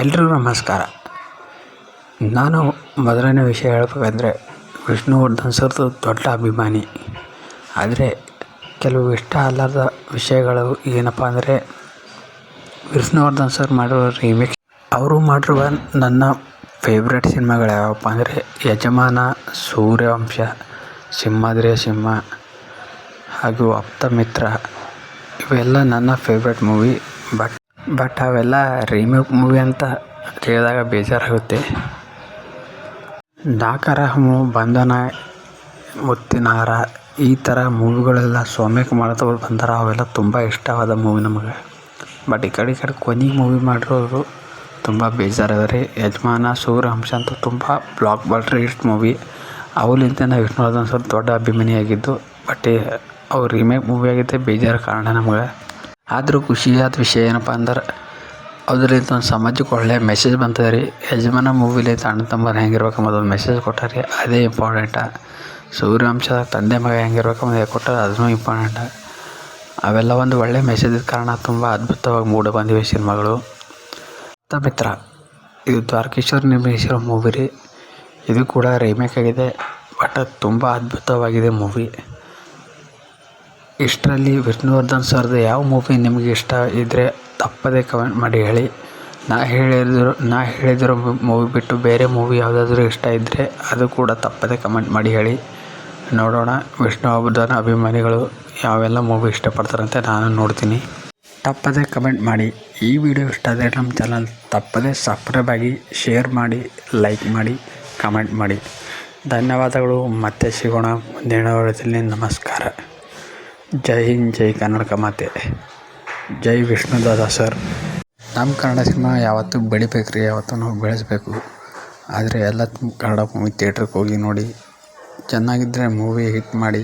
ಎಲ್ರಿಗೂ ನಮಸ್ಕಾರ. ನಾನು ಮೊದಲನೇ ವಿಷಯ ಹೇಳಬೇಕಂದ್ರೆ ವಿಷ್ಣುವರ್ಧನ್ ಸರ್ದು ದೊಡ್ಡ ಅಭಿಮಾನಿ. ಆದರೆ ಕೆಲವು ಇಷ್ಟ ಅಲ್ಲದ ವಿಷಯಗಳು ಏನಪ್ಪ ಅಂದರೆ ವಿಷ್ಣುವರ್ಧನ್ ಸರ್ ಮಾಡಿರೋ ರೀಮೇಕ್ ಅವರು ಮಾಡಿರುವ ನನ್ನ ಫೇವ್ರೆಟ್ ಸಿನಿಮಾಗಳು ಯಾವಪ್ಪ ಅಂದರೆ ಯಜಮಾನ, ಸೂರ್ಯವಂಶ, ಸಿಂಹಾದ್ರಿಯ ಸಿಂಹ ಹಾಗೂ ಅಪ್ತಮಿತ್ರ ಇವೆಲ್ಲ ನನ್ನ ಫೇವ್ರೆಟ್ ಮೂವಿ ಬಟ್ ಬಟ್ ಅವೆಲ್ಲ ರೀಮೇಕ್ ಮೂವಿ ಅಂತ ಕೇಳಿದಾಗ ಬೇಜಾರಾಗುತ್ತೆ. ಡಾಕರಹಮು ಬಂಧನ ಮುತ್ತಿನ ಹಾರ ಈ ಥರ ಮೂವಿಗಳೆಲ್ಲ ಸೌಮ್ಯಕ್ ಮಾಡ್ತಾ ಬಂದಾರ, ಅವೆಲ್ಲ ತುಂಬ ಇಷ್ಟವಾದ ಮೂವಿ ನಮಗೆ. ಬಟ್ ಈ ಕಡೆ ಈ ಕಡೆ ಕೊನೆಗೆ ಮೂವಿ ಮಾಡಿರೋರು ತುಂಬ ಬೇಜಾರದ ರೀ ಯಜಮಾನ ಸೂರ್ಯವಂಶ ಅಂತ ತುಂಬ ಬ್ಲಾಕ್ ಬಲ್ಟ್ರ್ ಹಿಟ್ ಮೂವಿ ಅವಲಿಂತ ನಾವು ವಿಷ್ಣುವರ್ಧನ್ ಸ್ವಲ್ಪ ದೊಡ್ಡ ಅಭಿಮಾನಿಯಾಗಿದ್ದು ಬಟ್ ಅವ್ರು ರೀಮೇಕ್ ಮೂವಿ ಆಗಿದ್ದೆ ಬೇಜಾರು ಕಾರಣ ನಮ್ಗೆ. ಆದರೂ ಖುಷಿಯಾದ ವಿಷಯ ಏನಪ್ಪ ಅಂದ್ರೆ ಅದರಿಂದ ಒಂದು ಸಮಾಜಕ್ಕೆ ಒಳ್ಳೆಯ ಮೆಸೇಜ್ ಬಂತದೆ ರೀ. ಯಜಮಾನ ಮೂವಿಲಿ ಅಣ್ಣ ತಮ್ಮರು ಹೆಂಗಿರ್ಬೇಕು ಅಂಬೋದೊಂದು ಮೆಸೇಜ್ ಕೊಟ್ಟಾರೆ ರೀ. ಅದೇ ಇಂಪಾರ್ಟೆಂಟ ಸೂರ್ಯವಂಶದ ತಂದೆ ಮಗ ಹೆಂಗಿರ್ಬೇಕು ಅನ್ನೋದು ಕೊಟ್ಟಾರೆ, ಅದನ್ನು ಇಂಪಾರ್ಟೆಂಟ ಅವೆಲ್ಲ ಒಂದು ಒಳ್ಳೆಯ ಮೆಸೇಜ್ ಇದ್ದ ಕಾರಣ ತುಂಬ ಅದ್ಭುತವಾಗಿ ಮೂಡಿ ಬಂದಿವೆ ಸಿನಿಮಾಗಳು. ಮಿತ್ರ, ಇದು ದ್ವಾರಕೇಶ್ವರ್ ನಿರ್ಮಿಸಿರೋ ಮೂವಿ ರೀ. ಇದು ಕೂಡ ರೀಮೇಕ್ ಆಗಿದೆ ಬಟ್ ತುಂಬ ಅದ್ಭುತವಾಗಿದೆ ಮೂವಿ ಇಷ್ಟರಲ್ಲಿ ವಿಷ್ಣುವರ್ಧನ್ ಸರ್ದು ಯಾವ ಮೂವಿ ನಿಮಗೆ ಇಷ್ಟ ಇದ್ದರೆ ತಪ್ಪದೇ ಕಮೆಂಟ್ ಮಾಡಿ ಹೇಳಿ. ನಾ ಹೇಳಿದ್ರು, ನಾ ಹೇಳಿದಿರೋ ಮೂವಿ ಬಿಟ್ಟು ಬೇರೆ ಮೂವಿ ಯಾವುದಾದ್ರೂ ಇಷ್ಟ ಇದ್ದರೆ ಅದು ಕೂಡ ತಪ್ಪದೇ ಕಮೆಂಟ್ ಮಾಡಿ ಹೇಳಿ. ನೋಡೋಣ, ವಿಷ್ಣುವರ್ಧನ್ ಅಭಿಮಾನಿಗಳು ಯಾವೆಲ್ಲ ಮೂವಿ ಇಷ್ಟಪಡ್ತಾರಂತೆ ನಾನು ನೋಡ್ತೀನಿ. ತಪ್ಪದೇ ಕಮೆಂಟ್ ಮಾಡಿ. ಈ ವಿಡಿಯೋ ಇಷ್ಟ ಆದರೆ ನಮ್ಮ ಚಾನಲ್ ತಪ್ಪದೇ ಸಬ್ಸ್ಕ್ರೈಬ್ ಆಗಿ ಶೇರ್ ಮಾಡಿ ಲೈಕ್ ಮಾಡಿ ಕಮೆಂಟ್ ಮಾಡಿ. ಧನ್ಯವಾದಗಳು. ಮತ್ತೆ ಸಿಗೋಣ ಮುಂದಿನ ವಿಡಿಯೋದಲ್ಲಿ ನಮಸ್ಕಾರ. ಜೈ ಹಿಂದ್, ಜೈ ಕನ್ನಡಕ ಮಾತೆ. ಜೈ ವಿಷ್ಣುದಾದ ಸರ್. ನಮ್ಮ ಕನ್ನಡ ಸಿನಿಮಾ ಯಾವತ್ತೂ ಬೆಳಿಬೇಕು ರೀ ಯಾವತ್ತೂ ನಾವು ಬೆಳೆಸಬೇಕು. ಆದರೆ ಎಲ್ಲ ಕನ್ನಡ ಮೂವಿ ಥಿಯೇಟ್ರಿಗೆ ಹೋಗಿ ನೋಡಿ ಚೆನ್ನಾಗಿದ್ದರೆ ಮೂವಿ ಹಿಟ್ ಮಾಡಿ